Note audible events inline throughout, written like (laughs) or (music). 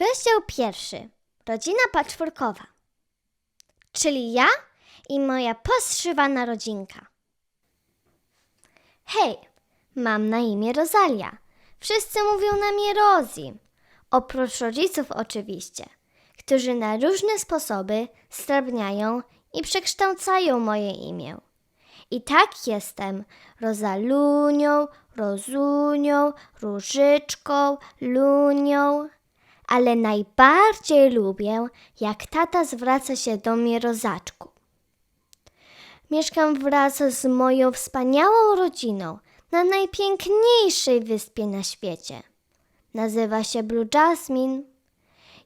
Rozdział pierwszy. Rodzina patchworkowa. Czyli ja i moja poszywana rodzinka. Hej, mam na imię Rosalia. Wszyscy mówią na mnie Rosie. Oprócz rodziców oczywiście, którzy na różne sposoby strawniają i przekształcają moje imię. I tak jestem Rozalunią, Rozunią, Różyczką, Lunią. Ale najbardziej lubię, jak tata zwraca się do mnie Rozaczku. Mieszkam wraz z moją wspaniałą rodziną na najpiękniejszej wyspie na świecie. Nazywa się Blue Jasmine.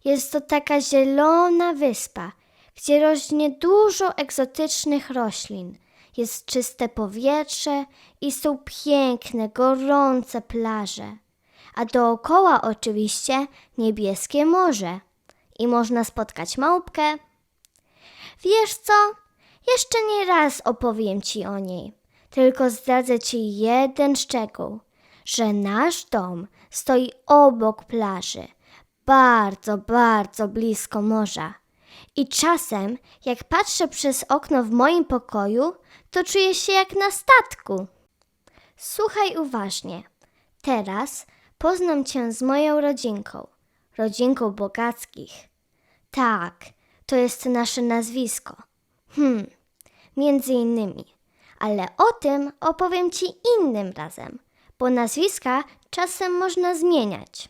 Jest to taka zielona wyspa, gdzie rośnie dużo egzotycznych roślin. Jest czyste powietrze i są piękne, gorące plaże. A dookoła oczywiście niebieskie morze. I można spotkać małpkę. Wiesz co? Jeszcze nie raz opowiem ci o niej. Tylko zdradzę ci jeden szczegół, że nasz dom stoi obok plaży, bardzo, bardzo blisko morza. I czasem, jak patrzę przez okno w moim pokoju, to czuję się jak na statku. Słuchaj uważnie. Teraz poznam cię z moją rodzinką, rodzinką Bogackich. Tak, to jest nasze nazwisko. Hmm, między innymi. Ale o tym opowiem ci innym razem, bo nazwiska czasem można zmieniać.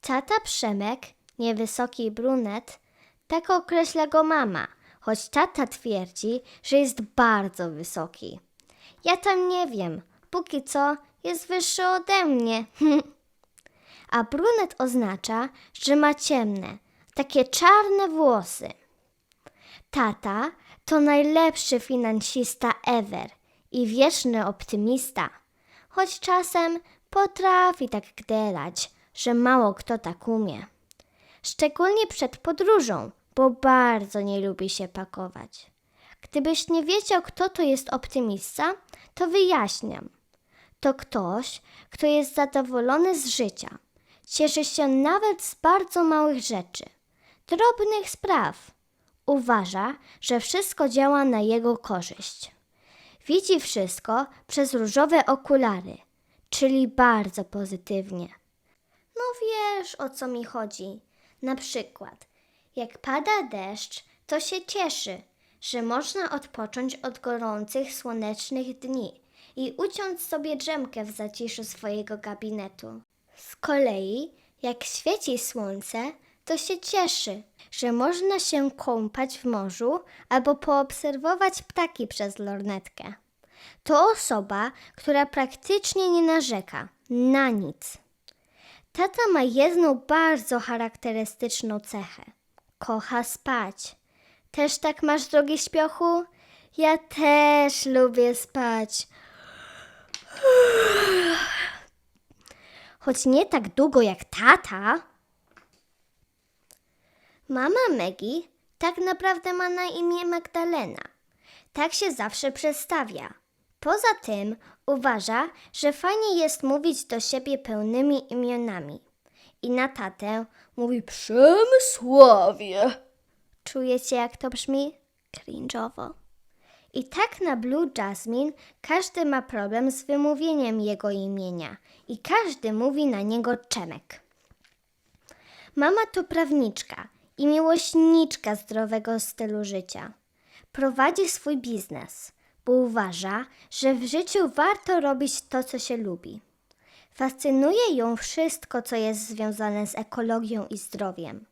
Tata Przemek, niewysoki brunet, tak określa go mama, choć tata twierdzi, że jest bardzo wysoki. Ja tam nie wiem, póki co jest wyższy ode mnie. (laughs) A brunet oznacza, że ma ciemne, takie czarne włosy. Tata to najlepszy finansista ever i wieczny optymista, choć czasem potrafi tak gderać, że mało kto tak umie. Szczególnie przed podróżą, bo bardzo nie lubi się pakować. Gdybyś nie wiedział, kto to jest optymista, to wyjaśniam. To ktoś, kto jest zadowolony z życia. Cieszy się nawet z bardzo małych rzeczy, drobnych spraw. Uważa, że wszystko działa na jego korzyść. Widzi wszystko przez różowe okulary, czyli bardzo pozytywnie. No wiesz o co mi chodzi. Na przykład, jak pada deszcz, to się cieszy, że można odpocząć od gorących, słonecznych dni i uciąć sobie drzemkę w zaciszu swojego gabinetu. Z kolei, jak świeci słońce, to się cieszy, że można się kąpać w morzu albo poobserwować ptaki przez lornetkę. To osoba, która praktycznie nie narzeka na nic. Tata ma jedną bardzo charakterystyczną cechę. Kocha spać. Też tak masz, drogi śpiochu? Ja też lubię spać. Choć nie tak długo jak tata. Mama Maggie tak naprawdę ma na imię Magdalena. Tak się zawsze przedstawia. Poza tym uważa, że fajnie jest mówić do siebie pełnymi imionami. I na tatę mówi Przemysławie. Czujecie jak to brzmi? Cringe'owo. I tak na Blue Jasmine każdy ma problem z wymówieniem jego imienia i każdy mówi na niego Czemek. Mama to prawniczka i miłośniczka zdrowego stylu życia. Prowadzi swój biznes, bo uważa, że w życiu warto robić to, co się lubi. Fascynuje ją wszystko, co jest związane z ekologią i zdrowiem.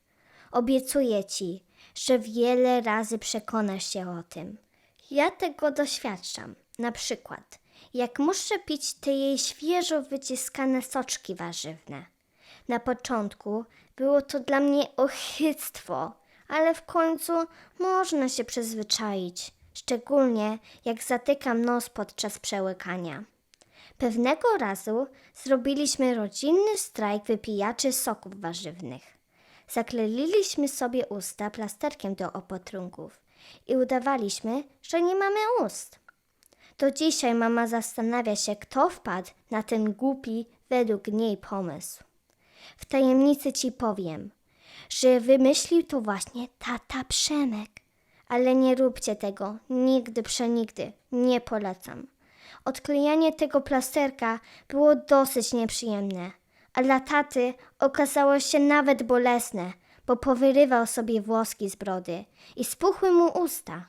Obiecuję ci, że wiele razy przekonasz się o tym. Ja tego doświadczam. Na przykład, jak muszę pić te jej świeżo wyciskane soczki warzywne. Na początku było to dla mnie ochyctwo, ale w końcu można się przyzwyczaić, szczególnie jak zatykam nos podczas przełykania. Pewnego razu zrobiliśmy rodzinny strajk wypijaczy soków warzywnych. Zakleiliśmy sobie usta plasterkiem do opatrunków i udawaliśmy, że nie mamy ust. Do dzisiaj mama zastanawia się, kto wpadł na ten głupi według niej pomysł. W tajemnicy ci powiem, że wymyślił to właśnie tata Przemek. Ale nie róbcie tego, nigdy przenigdy, nie polecam. Odklejanie tego plasterka było dosyć nieprzyjemne, a dla taty okazało się nawet bolesne, bo powyrywał sobie włoski z brody i spuchły mu usta.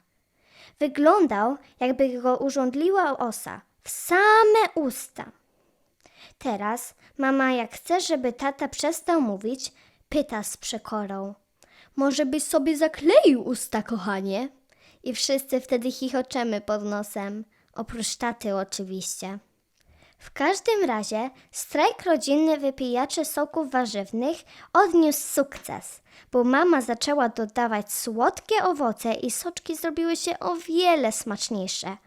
Wyglądał, jakby go urządliła osa, w same usta. Teraz mama, jak chce, żeby tata przestał mówić, pyta z przekorą. Może byś sobie zakleił usta, kochanie? I wszyscy wtedy chichoczemy pod nosem. Oprócz taty oczywiście. W każdym razie strajk rodzinny wypijaczy soków warzywnych odniósł sukces, bo mama zaczęła dodawać słodkie owoce i soczki zrobiły się o wiele smaczniejsze.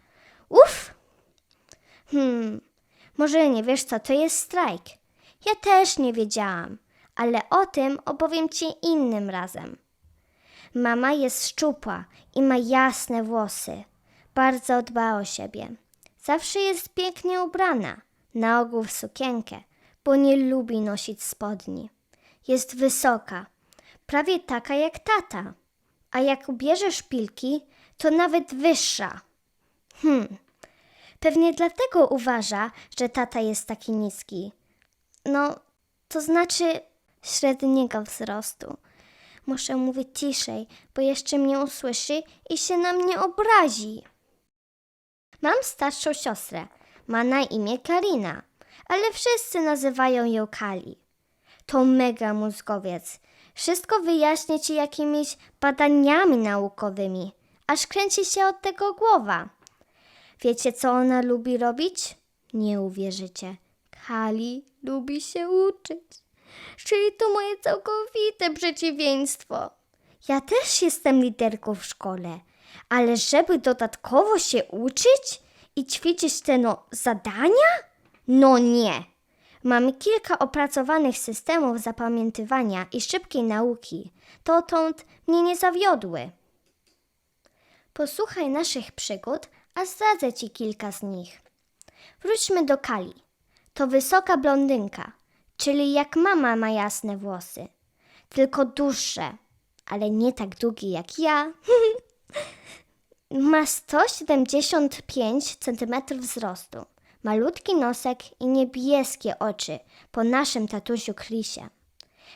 Uff! Hmm, może nie wiesz, co to jest strajk? Ja też nie wiedziałam, ale o tym opowiem ci innym razem. Mama jest szczupła i ma jasne włosy. Bardzo dba o siebie. Zawsze jest pięknie ubrana, na ogół w sukienkę, bo nie lubi nosić spodni. Jest wysoka, prawie taka jak tata, a jak ubierze szpilki, to nawet wyższa. Hmm, pewnie dlatego uważa, że tata jest taki niski. No, to znaczy średniego wzrostu. Muszę mówić ciszej, bo jeszcze mnie usłyszy i się na mnie obrazi. Mam starszą siostrę. Ma na imię Karina, ale wszyscy nazywają ją Kali. To mega mózgowiec. Wszystko wyjaśnię ci jakimiś badaniami naukowymi, aż kręci się od tego głowa. Wiecie, co ona lubi robić? Nie uwierzycie. Kali lubi się uczyć. Czyli to moje całkowite przeciwieństwo. Ja też jestem liderką w szkole, ale żeby dodatkowo się uczyć i ćwiczyć te no, zadania? No nie. Mamy kilka opracowanych systemów zapamiętywania i szybkiej nauki. Dotąd mnie nie zawiodły. Posłuchaj naszych przygód, a zdradzę ci kilka z nich. Wróćmy do Kali. To wysoka blondynka, czyli jak mama ma jasne włosy, tylko dłuższe, ale nie tak długie jak ja. (laughs) ma 175 cm wzrostu, malutki nosek i niebieskie oczy po naszym tatusiu Chrisie.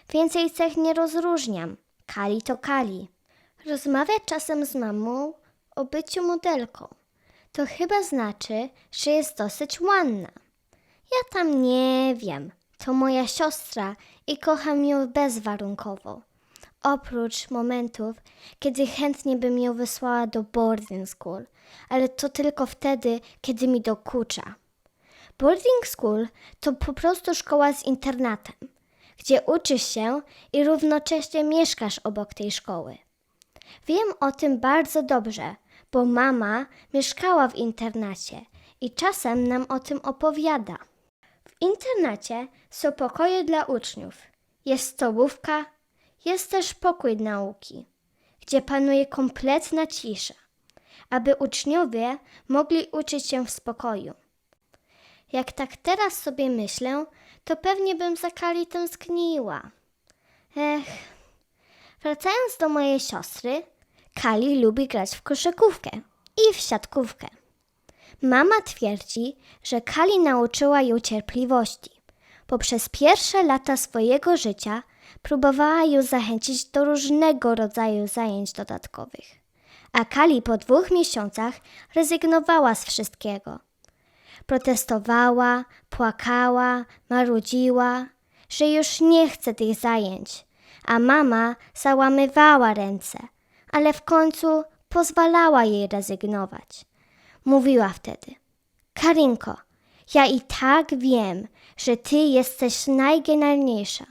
Więcej cech nie rozróżniam. Kali to Kali. Rozmawia czasem z mamą o byciu modelką. To chyba znaczy, że jest dosyć ładna. Ja tam nie wiem. To moja siostra i kocham ją bezwarunkowo. Oprócz momentów, kiedy chętnie bym ją wysłała do boarding school, ale to tylko wtedy, kiedy mi dokucza. Boarding school to po prostu szkoła z internatem, gdzie uczysz się i równocześnie mieszkasz obok tej szkoły. Wiem o tym bardzo dobrze, bo mama mieszkała w internacie i czasem nam o tym opowiada. W internacie są pokoje dla uczniów, jest stołówka, jest też pokój nauki, gdzie panuje kompletna cisza, aby uczniowie mogli uczyć się w spokoju. Jak tak teraz sobie myślę, to pewnie bym za Kali tęskniła. Ech, wracając do mojej siostry, Kali lubi grać w koszykówkę i w siatkówkę. Mama twierdzi, że Kali nauczyła ją cierpliwości, bo przez pierwsze lata swojego życia próbowała ją zachęcić do różnego rodzaju zajęć dodatkowych. A Kali po dwóch miesiącach rezygnowała z wszystkiego. Protestowała, płakała, marudziła, że już nie chce tych zajęć, a mama załamywała ręce, ale w końcu pozwalała jej rezygnować. Mówiła wtedy: Karinko, ja i tak wiem, że ty jesteś najgenialniejsza,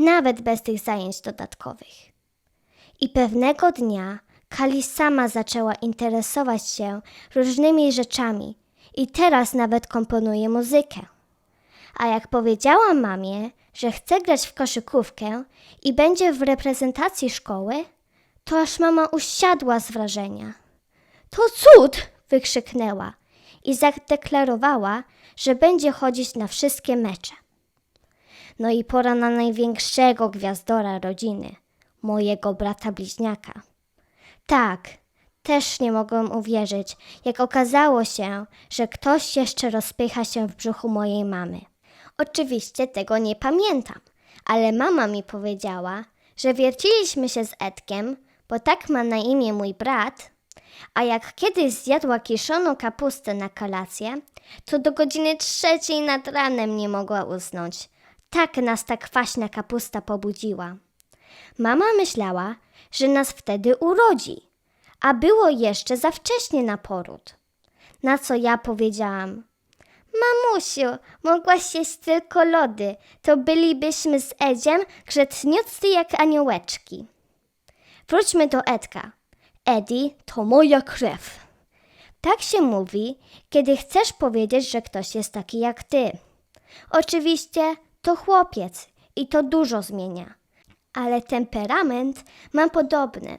nawet bez tych zajęć dodatkowych. I pewnego dnia Kali sama zaczęła interesować się różnymi rzeczami i teraz nawet komponuje muzykę. A jak powiedziałam mamie, że chce grać w koszykówkę i będzie w reprezentacji szkoły, to aż mama usiadła z wrażenia. To cud! wykrzyknęła i zadeklarowała, że będzie chodzić na wszystkie mecze. No i pora na największego gwiazdora rodziny, mojego brata bliźniaka. Tak, też nie mogłem uwierzyć, jak okazało się, że ktoś jeszcze rozpycha się w brzuchu mojej mamy. Oczywiście tego nie pamiętam, ale mama mi powiedziała, że wierciliśmy się z Edkiem, bo tak ma na imię mój brat, a jak kiedyś zjadła kiszoną kapustę na kolację, to do godziny trzeciej nad ranem nie mogła usnąć. Tak nas ta kwaśna kapusta pobudziła. Mama myślała, że nas wtedy urodzi, a było jeszcze za wcześnie na poród. Na co ja powiedziałam: Mamusiu, mogłaś jeść tylko lody, to bylibyśmy z Edziem grzeczniucy jak aniołeczki. Wróćmy do Edka. Eddie to moja krew. Tak się mówi, kiedy chcesz powiedzieć, że ktoś jest taki jak ty. Oczywiście to chłopiec i to dużo zmienia, ale temperament mam podobny.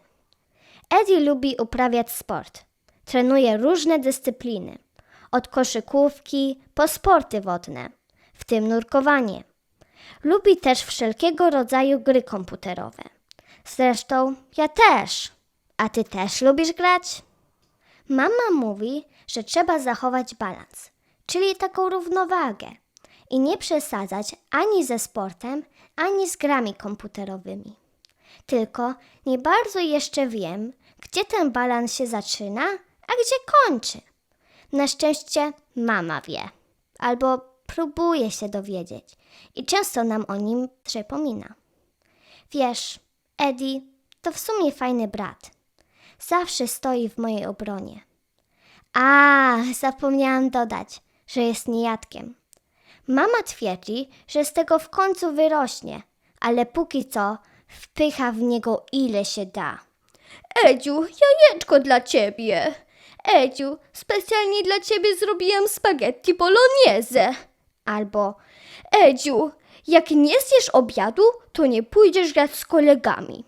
Eddie lubi uprawiać sport. Trenuje różne dyscypliny, od koszykówki po sporty wodne, w tym nurkowanie. Lubi też wszelkiego rodzaju gry komputerowe. Zresztą ja też. A ty też lubisz grać? Mama mówi, że trzeba zachować balans, czyli taką równowagę i nie przesadzać ani ze sportem, ani z grami komputerowymi. Tylko nie bardzo jeszcze wiem, gdzie ten balans się zaczyna, a gdzie kończy. Na szczęście mama wie, albo próbuje się dowiedzieć i często nam o nim przypomina. Wiesz, Eddie to w sumie fajny brat. Zawsze stoi w mojej obronie. A, zapomniałam dodać, że jest niejadkiem. Mama twierdzi, że z tego w końcu wyrośnie, ale póki co wpycha w niego ile się da. Edziu, jajeczko dla ciebie. Edziu, specjalnie dla ciebie zrobiłam spaghetti bolognese. Albo Edziu, jak nie zjesz obiadu, to nie pójdziesz grać z kolegami.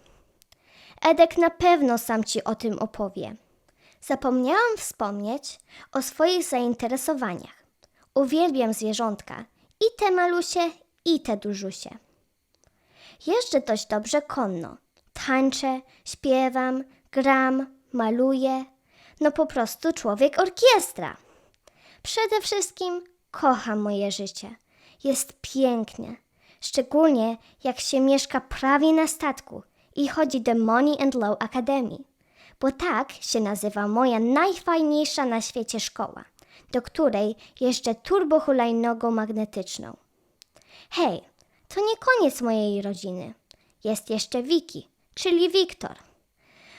Edek na pewno sam ci o tym opowie. Zapomniałam wspomnieć o swoich zainteresowaniach. Uwielbiam zwierzątka, i te malusie, i te dużusie. Jeżdżę dość dobrze konno. Tańczę, śpiewam, gram, maluję. No po prostu człowiek orkiestra. Przede wszystkim kocham moje życie. Jest pięknie. Szczególnie jak się mieszka prawie na statku i chodzi do Money and Low Academy. Bo tak się nazywa moja najfajniejsza na świecie szkoła, do której jeżdżę turbohulajnogą magnetyczną. Hej, to nie koniec mojej rodziny. Jest jeszcze Wiki, czyli Wiktor.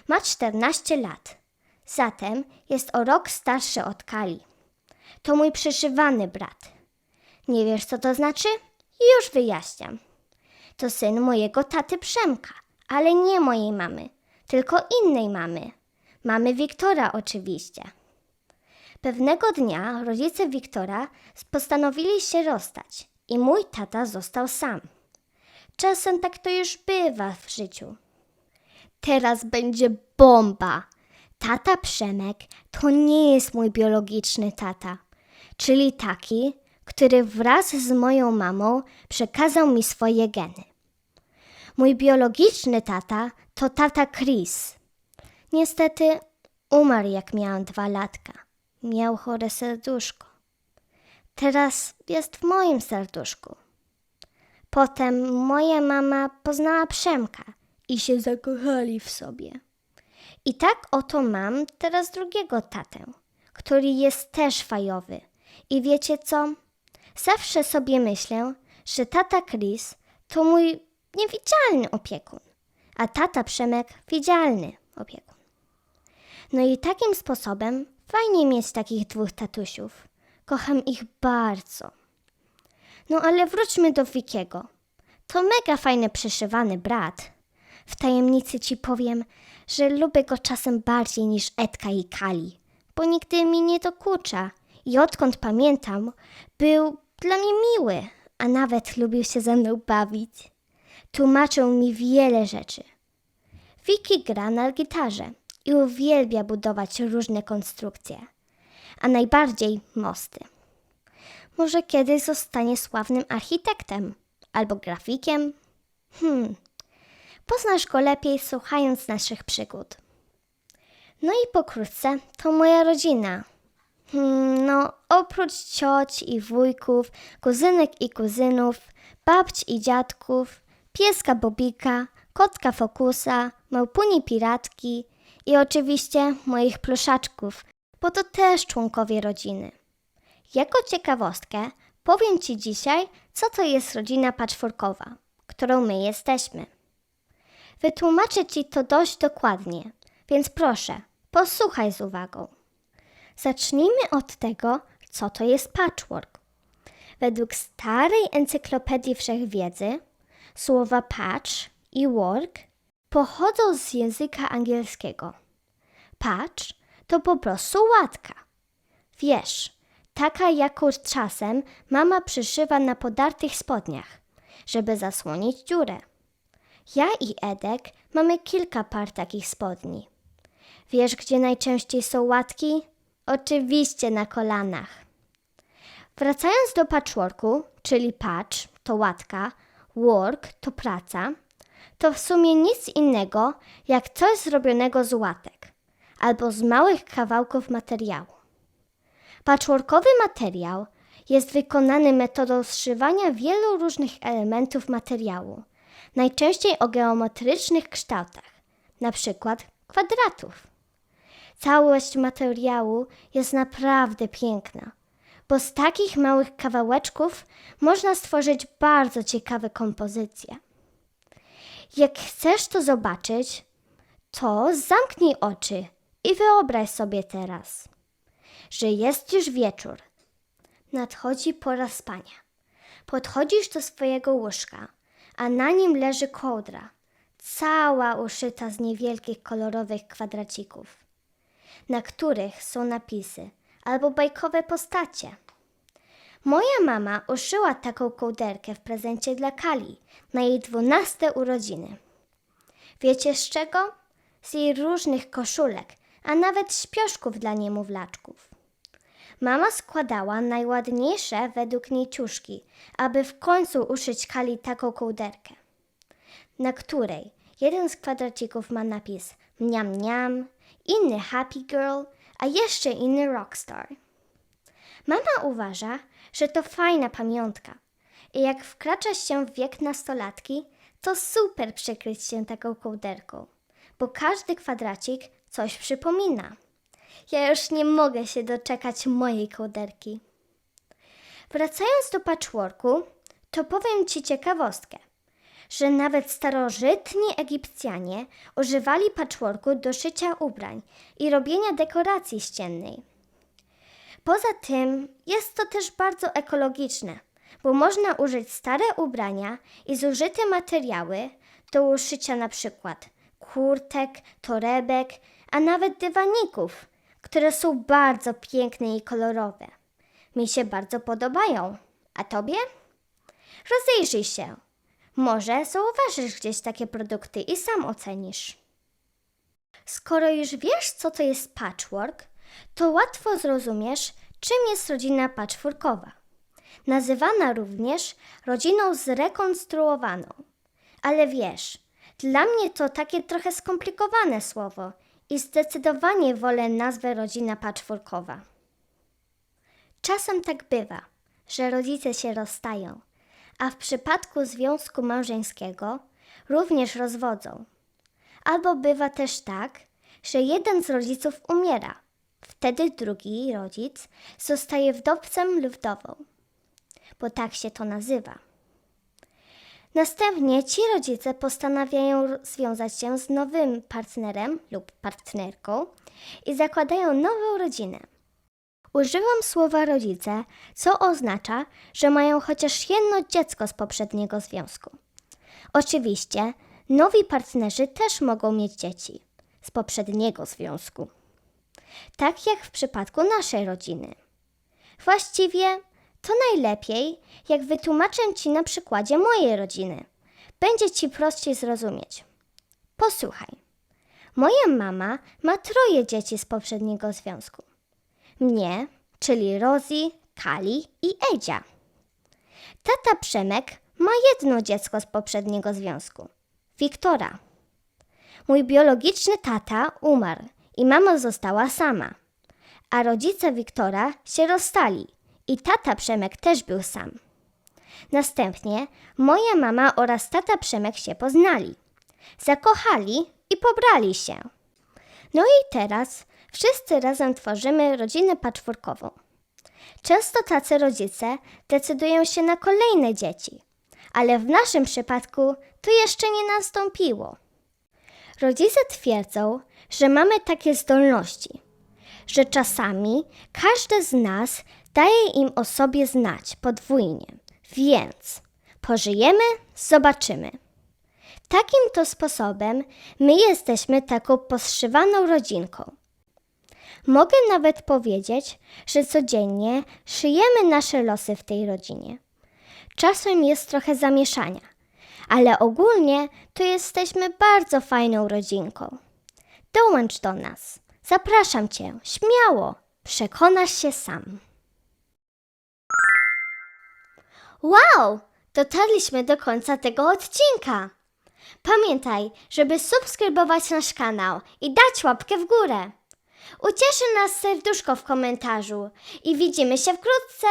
Ma 14 lat, zatem jest o rok starszy od Kali. To mój przyszywany brat. Nie wiesz, co to znaczy? Już wyjaśniam. To syn mojego taty Przemka, ale nie mojej mamy, tylko innej mamy. Mamy Wiktora oczywiście. Pewnego dnia rodzice Wiktora postanowili się rozstać i mój tata został sam. Czasem tak to już bywa w życiu. Teraz będzie bomba. Tata Przemek to nie jest mój biologiczny tata, czyli taki, który wraz z moją mamą przekazał mi swoje geny. Mój biologiczny tata to tata Chris. Niestety umarł jak miałam dwa latka. Miał chore serduszko. Teraz jest w moim serduszku. Potem moja mama poznała Przemka i się zakochali w sobie. I tak oto mam teraz drugiego tatę, który jest też fajowy. I wiecie co? Zawsze sobie myślę, że tata Chris to mój niewidzialny opiekun, a tata Przemek widzialny opiekun. No i takim sposobem fajnie mieć takich dwóch tatusiów. Kocham ich bardzo. No ale wróćmy do Wikiego. To mega fajny przyszywany brat. W tajemnicy ci powiem, że lubię go czasem bardziej niż Edka i Kali, bo nigdy mi nie dokucza i odkąd pamiętam, był dla mnie miły, a nawet lubił się ze mną bawić. Tłumaczył mi wiele rzeczy. Wiki gra na gitarze i uwielbia budować różne konstrukcje, a najbardziej mosty. Może kiedyś zostanie sławnym architektem albo grafikiem? Hmm, poznasz go lepiej słuchając naszych przygód. No i pokrótce to moja rodzina. Hmm, no, oprócz cioć i wujków, kuzynek i kuzynów, babć i dziadków, pieska Bobika, kotka Fokusa, małpuni piratki i oczywiście moich pluszaczków, bo to też członkowie rodziny. Jako ciekawostkę powiem Ci dzisiaj, co to jest rodzina patchworkowa, którą my jesteśmy. Wytłumaczę Ci to dość dokładnie, więc proszę, posłuchaj z uwagą. Zacznijmy od tego, co to jest patchwork. Według starej encyklopedii wszechwiedzy słowa patch i work pochodzą z języka angielskiego. Patch to po prostu łatka. Wiesz, taka jaką czasem mama przyszywa na podartych spodniach, żeby zasłonić dziurę. Ja i Edek mamy kilka par takich spodni. Wiesz, gdzie najczęściej są łatki? Oczywiście na kolanach. Wracając do patchworku, czyli patch to łatka, work to praca, to w sumie nic innego jak coś zrobionego z łatek albo z małych kawałków materiału. Patchworkowy materiał jest wykonany metodą zszywania wielu różnych elementów materiału, najczęściej o geometrycznych kształtach, przykład kwadratów. Całość materiału jest naprawdę piękna, bo z takich małych kawałeczków można stworzyć bardzo ciekawe kompozycje. Jak chcesz to zobaczyć, to zamknij oczy i wyobraź sobie teraz, że jest już wieczór. Nadchodzi pora spania. Podchodzisz do swojego łóżka, a na nim leży kołdra, cała uszyta z niewielkich kolorowych kwadracików, na których są napisy albo bajkowe postacie. Moja mama uszyła taką kołderkę w prezencie dla Kali na jej dwunaste urodziny. Wiecie z czego? Z jej różnych koszulek, a nawet śpioszków dla niemowlaczków. Mama składała najładniejsze według niej ciuszki, aby w końcu uszyć Kali taką kołderkę, na której jeden z kwadracików ma napis mniam mniam, inny happy girl, a jeszcze inny rockstar. Mama uważa, że to fajna pamiątka i jak wkracza się w wiek nastolatki, to super przykryć się taką kołderką, bo każdy kwadracik coś przypomina. Ja już nie mogę się doczekać mojej kołderki. Wracając do patchworku, to powiem Ci ciekawostkę, że nawet starożytni Egipcjanie używali patchworku do szycia ubrań i robienia dekoracji ściennej. Poza tym jest to też bardzo ekologiczne, bo można użyć stare ubrania i zużyte materiały do uszycia na przykład kurtek, torebek, a nawet dywaników, które są bardzo piękne i kolorowe. Mi się bardzo podobają. A tobie? Rozejrzyj się. Może zauważysz gdzieś takie produkty i sam ocenisz. Skoro już wiesz, co to jest patchwork, to łatwo zrozumiesz, czym jest rodzina patchworkowa. Nazywana również rodziną zrekonstruowaną. Ale wiesz, dla mnie to takie trochę skomplikowane słowo i zdecydowanie wolę nazwę rodzina patchworkowa. Czasem tak bywa, że rodzice się rozstają, a w przypadku związku małżeńskiego również rozwodzą. Albo bywa też tak, że jeden z rodziców umiera. Wtedy drugi rodzic zostaje wdowcem lub wdową, bo tak się to nazywa. Następnie ci rodzice postanawiają związać się z nowym partnerem lub partnerką i zakładają nową rodzinę. Używam słowa rodzice, co oznacza, że mają chociaż jedno dziecko z poprzedniego związku. Oczywiście, nowi partnerzy też mogą mieć dzieci z poprzedniego związku. Tak jak w przypadku naszej rodziny. Właściwie to najlepiej, jak wytłumaczę Ci na przykładzie mojej rodziny. Będzie Ci prościej zrozumieć. Posłuchaj. Moja mama ma troje dzieci z poprzedniego związku. Mnie, czyli Rosie, Kali i Edzia. Tata Przemek ma jedno dziecko z poprzedniego związku Wiktora. Mój biologiczny tata umarł i mama została sama, a rodzice Wiktora się rozstali i tata Przemek też był sam. Następnie moja mama oraz tata Przemek się poznali, zakochali i pobrali się. No i teraz wszyscy razem tworzymy rodzinę patchworkową. Często tacy rodzice decydują się na kolejne dzieci, ale w naszym przypadku to jeszcze nie nastąpiło. Rodzice twierdzą, że mamy takie zdolności, że czasami każdy z nas daje im o sobie znać podwójnie, więc pożyjemy, zobaczymy. Takim to sposobem my jesteśmy taką poszywaną rodzinką. Mogę nawet powiedzieć, że codziennie szyjemy nasze losy w tej rodzinie. Czasem jest trochę zamieszania, ale ogólnie to jesteśmy bardzo fajną rodzinką. Dołącz do nas. Zapraszam cię, śmiało. Przekonasz się sam. Wow! Dotarliśmy do końca tego odcinka. Pamiętaj, żeby subskrybować nasz kanał i dać łapkę w górę. Ucieszy nas serduszko w komentarzu i widzimy się wkrótce.